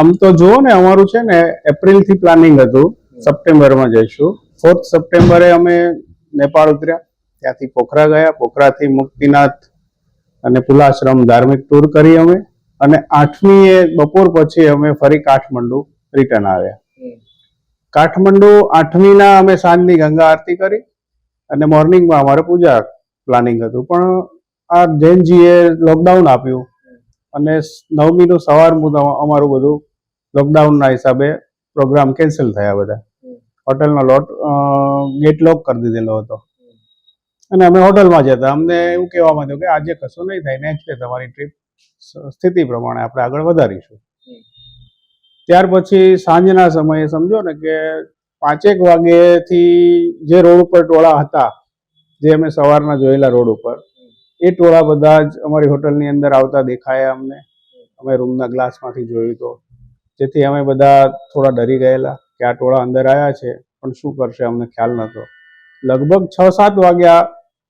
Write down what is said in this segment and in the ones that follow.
આમ તો જુઓ ને અમારું છે ને એપ્રિલથી પ્લાનિંગ હતું સપ્ટેમ્બરમાં જઈશું. ફોર્થ સપ્ટેમ્બરે અમે નેપાળ ઉતર્યા. ત્યાંથી પોખરા ગયા. પોખરાથી મુક્તિનાથ અને પુલાશ્રમ ધાર્મિક ટૂર કરી અમે. અને આઠમી એ બપોર પછી અમે ફરી કાઠમંડુ રિટર્ન આવ્યા. કાઠમંડુ કાઠમંડુ આઠમીના અમે સાંજની ગંગા આરતી કરી અને મોર્નિંગમાં અમારે પૂજા પ્લાનિંગ હતું. પણ આ જૈનજીએ લોકડાઉન આપ્યું. અને નવમીનું સવાર મુદા અમારું બધું લોકડાઉનના હિસાબે પ્રોગ્રામ કેન્સલ થયા બધા. હોટલનો લોટ ગેટ લોક કરી દીધેલો હતો. અને અમે હોટલમાં જતા અમને એવું કહેવામાં આવ્યું કે આજે કશું નહીં થાય નેક્સ્ટ ડે તમારી ટ્રીપ સ્થિતિ પ્રમાણે આપણે આગળ વધારીશું. ત્યાર પછી સાંજના સમયે સમજો ને કે પાંચેક વાગ્યેથી જે રોડ ઉપર ટોળા હતા, જે અમે સવારના જોયેલા રોડ ઉપર એ ટોળા બધા જ અમારી હોટલની અંદર આવતા દેખાયા અમને. અમે રૂમના ગ્લાસમાંથી જોયું તો. જેથી અમે બધા થોડા ડરી ગયેલા કે આ ટોળા અંદર આવ્યા છે, પણ શું કરશે અમને ખ્યાલ નહોતો. લગભગ છ સાત વાગ્યા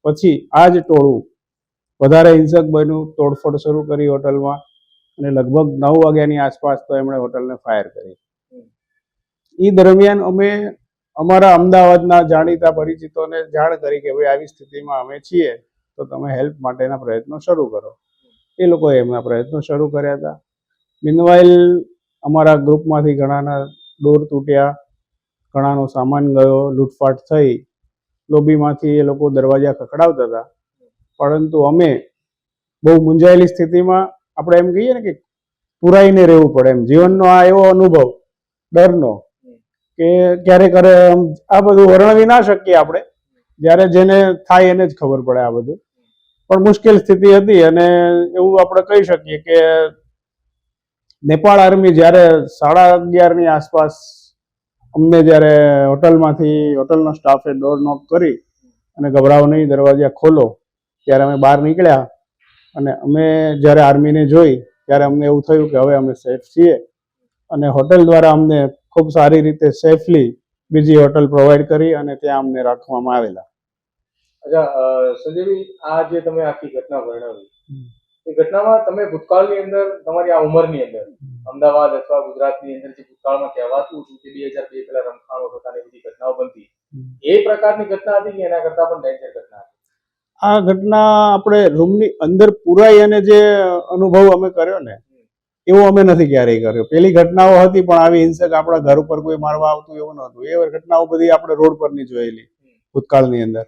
પછી આ જ ટોળું વધારે હિંસક બન્યું, તોડફોડ શરૂ કરી હોટલમાં અને લગભગ નવ વાગ્યાની આસપાસ તો એમણે હોટલને ફાયર કરી. એ દરમિયાન અમે અમારા અમદાવાદના જાણીતા પરિચિતોને જાણ કરી કે ભાઈ આવી સ્થિતિમાં અમે છીએ. તો તમે હેલ્પ માટેના પ્રયત્નો શરૂ કરો. એ લોકોએ એમના પ્રયત્નો શરૂ કર્યા હતા. મિનવાઇલ અમારા ગ્રુપમાંથી ઘણાના દોર તૂટ્યા, ઘણાનો સામાન ગયો, લૂંટફાટ થઈ. લોબીમાંથી એ લોકો દરવાજા ખખડાવતા હતા. પરંતુ અમે બહુ મૂંઝાયેલી સ્થિતિમાં આપણે એમ કહીએ ને કે પુરાઈને રહેવું પડે એમ. જીવનનો આ એવો અનુભવ, ડરનો, કે ક્યારે ક્યારે આમ આ બધું વર્ણવી ના શકીએ આપણે. જ્યારે જેને થાય એને જ ખબર પડે આ બધું. પણ મુશ્કેલ સ્થિતિ હતી અને એવું આપણે કહી શકીએ કે નેપાળ આર્મી જ્યારે સાડા અગિયારની આસપાસ અમને જ્યારે હોટલમાંથી, હોટલનો સ્ટાફે ડોર નોક કરી અને ગભરાવો નહીં, દરવાજા ખોલો, ત્યારે અમે બહાર નીકળ્યા અને અમે જ્યારે આર્મીને જોઈ, ત્યારે અમને એવું થયું કે હવે અમે સેફ છીએ અને હોટલ દ્વારા અમને ખૂબ સારી રીતે સેફલી બીજી હોટલ પ્રોવાઈડ કરી અને ત્યાં અમને રાખવામાં આવેલા. અચ્છા સંજયભાઈ આ જે તમે આખી ઘટના વર્ણવી એ ઘટનામાં તમે ભૂતકાળની અંદર તમારી આ ઉંમરની અંદર અમદાવાદ અથવા ગુજરાતની અંદર જે ભૂતકાળમાં કહેવાતું હતું કે બે હજાર બે પેલા રમખાણો એ બધી ઘટનાઓ બનતી એ પ્રકારની ઘટના હતી કે એના કરતા પણ ડેન્જર ઘટના હતી? આ ઘટના આપણે રૂમની અંદર પુરાઈ અને જે અનુભવ અમે કર્યો ને એવો અમે નથી ક્યારેય કર્યો. પેલી ઘટનાઓ હતી, પણ આવી હિંસક આપણા ઘર ઉપર કોઈ મારવા આવતું એવું નહોતું. એ ઘટનાઓ બધી આપણે રોડ પરની જોયેલી, ભૂતકાળની અંદર.